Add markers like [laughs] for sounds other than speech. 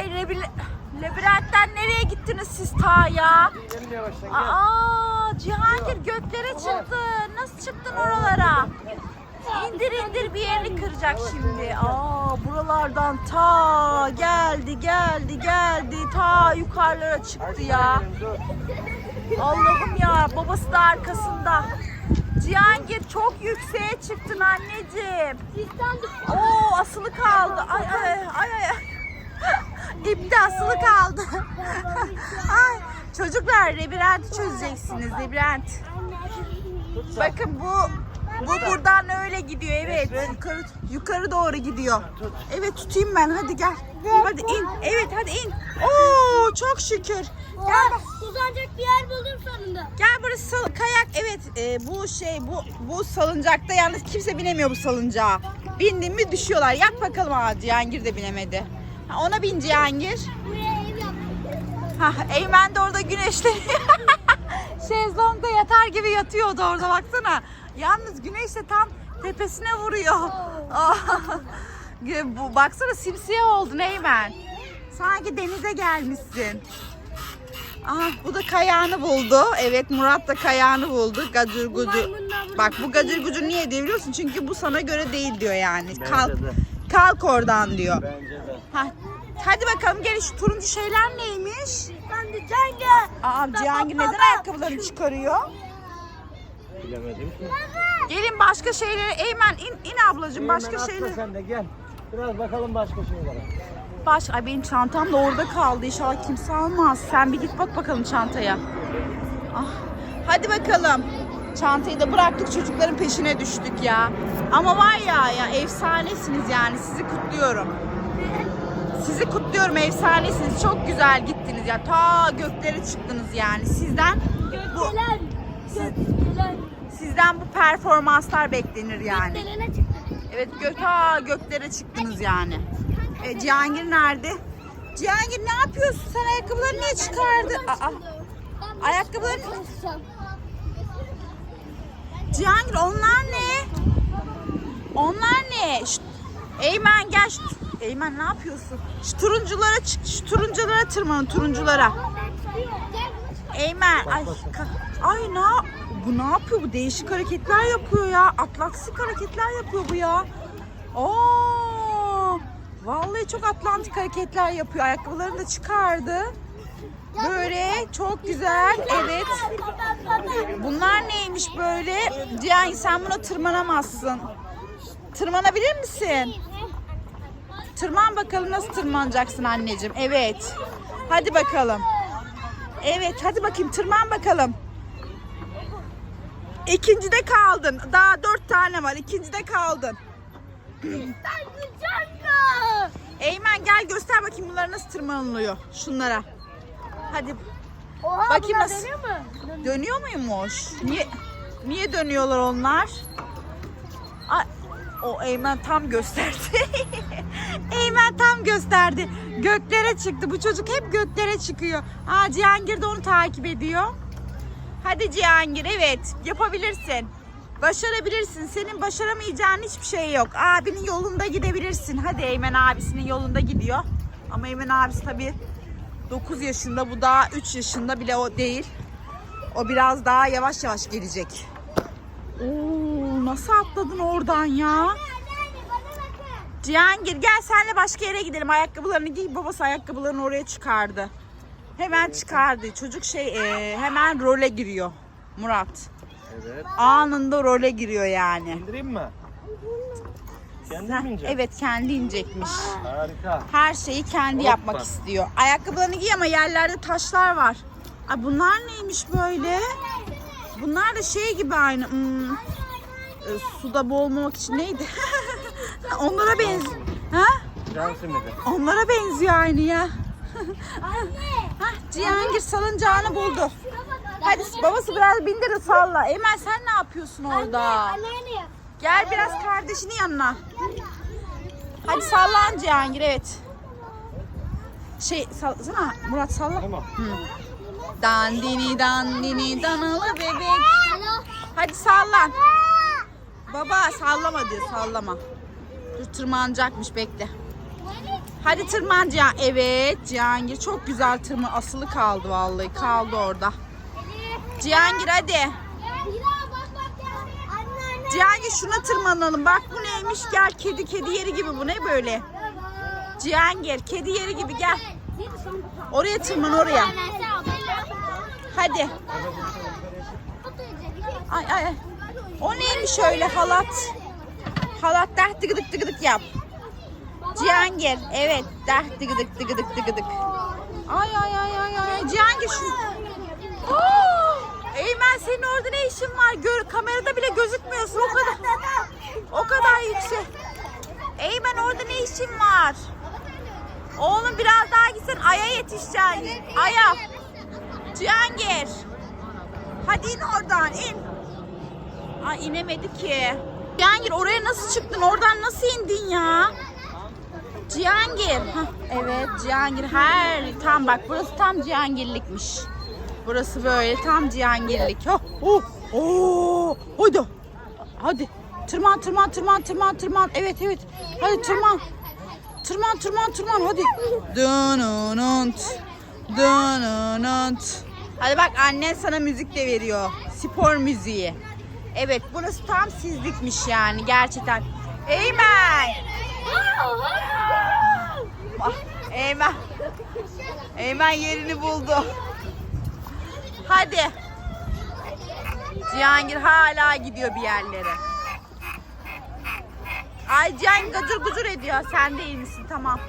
Ay lebi- labirentten nereye gittiniz siz ta ya? Aa Cihangir göklere çıktı. Nasıl çıktın oralara? İndir indir bir yerini kıracak şimdi. Aa buralardan ta geldi geldi geldi ta yukarılara çıktı ya. Allah'ım ya babası da arkasında. Cihangir çok yükseğe çıktın anneciğim. Oo asılı kaldı. Ay ay ay ay. İpte asılı kaldı. [laughs] ay çocuklar labirenti çözeceksiniz labirent. Bakın bu bu buradan öyle gidiyor evet. Yukarı yukarı doğru gidiyor. Evet tutayım ben hadi gel. Hadi in. Evet hadi in. Oo çok şükür. Gel bak. Uzanacak bir yer buldum sonunda. Gel burası sal- kayak. Evet e, bu şey bu bu salıncakta yalnız kimse binemiyor bu salıncağa. Bindin mi düşüyorlar. Yak bakalım aa Cihangir de binemedi. Ha, ona bin Cihangir. Buraya ev yaptım. Ha, Eymen de orada güneşleniyor. [laughs] Şezlongda yatar gibi yatıyordu orada baksana. Yalnız güneş de tam tepesine vuruyor. [laughs] Aa, bu baksana simsiyah oldun Eymen. Sanki denize gelmişsin. Ah bu da kayağını buldu. Evet Murat da kayağını buldu. Gacır gucur. Bak bu gacır gucur niye diyor biliyor musun? Çünkü bu sana göre değil diyor yani. Kalk. Kalk oradan diyor. Bence de. Ha, hadi bakalım gelin şu turuncu şeyler neymiş? Ben de Cengiz. Aa Cihangir neden ayakkabılarını çıkarıyor? Bilemedim ki. Gelin başka şeylere. Eymen in, in ablacığım başka Hemen atla sen de gel. Biraz bakalım başka şeylere. Baş, ay benim çantam da orada kaldı. İnşallah kimse almaz. Sen bir git bak bakalım çantaya. Ah, hadi bakalım. Çantayı da bıraktık çocukların peşine düştük ya. Ama var ya ya efsanesiniz yani sizi kutluyorum. Sizi kutluyorum efsanesiniz. Çok güzel gittiniz ya. Ta göklere çıktınız yani. Sizden bu Gökdelen. Gökdelen. sizden bu performanslar beklenir yani. Gökdelene. Evet gö ta göklere çıktınız yani. E, Cihangir nerede? Cihangir ne yapıyorsun? Sen ayakkabılarını niye çıkardın? Aa, ayakkabılarını... Cihangir onlar ne? Onlar ne? Şşt, Eymen gel. Şşt. Eymen ne yapıyorsun? Şu turunculara çık. Şu turunculara tırmanın turunculara. Eymen ay ay ne bu ne yapıyor bu değişik hareketler yapıyor ya atlantik hareketler yapıyor bu ya. Oo vallahi çok atlantik hareketler yapıyor ayakkabılarını da çıkardı. Böyle çok güzel evet. Bunlar neymiş böyle? Cihan sen buna tırmanamazsın. Tırmanabilir misin? Tırman bakalım nasıl tırmanacaksın anneciğim. Evet. Hadi bakalım. Evet hadi bakayım tırman bakalım. İkincide kaldın. Daha dört tane var. İkincide kaldın. Eymen gel göster bakayım bunlara nasıl tırmanılıyor. Şunlara. Hadi Oha Bakayım bunlar nasıl- dönüyor mu? dönüyor muymuş? Niye niye dönüyorlar onlar? Ay, o Eymen tam gösterdi. [laughs] Eymen tam gösterdi. Göklere çıktı. Bu çocuk hep göklere çıkıyor. Aa Cihangir de onu takip ediyor. Hadi Cihangir evet yapabilirsin. Başarabilirsin. Senin başaramayacağın hiçbir şey yok. Abinin yolunda gidebilirsin. Hadi Eymen abisinin yolunda gidiyor. Ama Eymen abisi tabii 9 yaşında bu daha 3 yaşında bile o değil. O biraz daha yavaş yavaş gelecek. Oo, nasıl atladın oradan ya? Cihangir gel senle başka yere gidelim. Ayakkabılarını giy. Babası ayakkabılarını oraya çıkardı. Hemen çıkardı. Çocuk şey e, hemen role giriyor. Murat. Evet. Anında role giriyor yani. İndireyim mi? Mi ineceksin? Evet kendi inecekmiş. Harika. Her şeyi kendi Hoppa. yapmak istiyor. Ayakkabılarını giy ama yerlerde taşlar var. Ay bunlar neymiş böyle? Bunlar da şey gibi aynı. hmm, e, suda boğulmamak için neydi? [laughs] Onlara benziyor. Ha? Can simidi. Onlara benziyor aynı ya. [laughs] Hah, Cihangir salıncağını buldu. Hadi babası biraz bindir de salla. Emel sen ne yapıyorsun orada? Anneanne. Gel biraz kardeşinin yanına. Hadi sallan Cihangir evet. Şey sallasana Murat salla. Tamam. Dandini dandini danalı bebek. Alo. Hadi sallan. Baba sallama diyor sallama. Dur tırmanacakmış bekle. Hadi tırman Cihan. Evet Cihangir çok güzel tırman. Asılı kaldı vallahi. Kaldı orada. Cihangir hadi. Hira bak bak gel. Anne anne. Cihangir şuna tırmanalım. Bak bu neymiş gel. Kedi kedi yeri gibi bu ne böyle. Cihangir kedi yeri gibi gel. Oraya tırman oraya. Hadi. Ay ay. O neymiş öyle halat? Halat deh tıgıdık tıgıdık yap. Cihangir. Evet. Deh tıgıdık tıgıdık tıgıdık. Ay ay ay ay ay. Cihangir şu. Oo! Senin orada ne işin var? Gör, kamerada bile gözükmüyorsun. O kadar. O kadar yüksek. Eymen orada ne işin var? Oğlum biraz daha gitsen Ay'a yetişeceksin. Ay'a. Cihangir. Hadi in oradan in. Ay inemedi ki. Cihangir oraya nasıl çıktın? Oradan nasıl indin ya? Cihangir. Hah, evet Cihangir her tam bak burası tam Cihangirlikmiş. Burası böyle tam Cihangirlik. Oh, oh, oh, hadi. Hadi. Tırman tırman tırman tırman tırman. Evet evet. Hadi tırman. Tırman tırman tırman hadi. Dönönönt. Dönönönt. Hadi bak annen sana müzik de veriyor. Spor müziği. Evet burası tam sizlikmiş yani gerçekten. Eymen. Eymen. Eymen yerini buldu. Hadi. Cihangir hala gidiyor bir yerlere. Ay Cihangir gıcır gıcır ediyor. Sen de iyi misin? Tamam.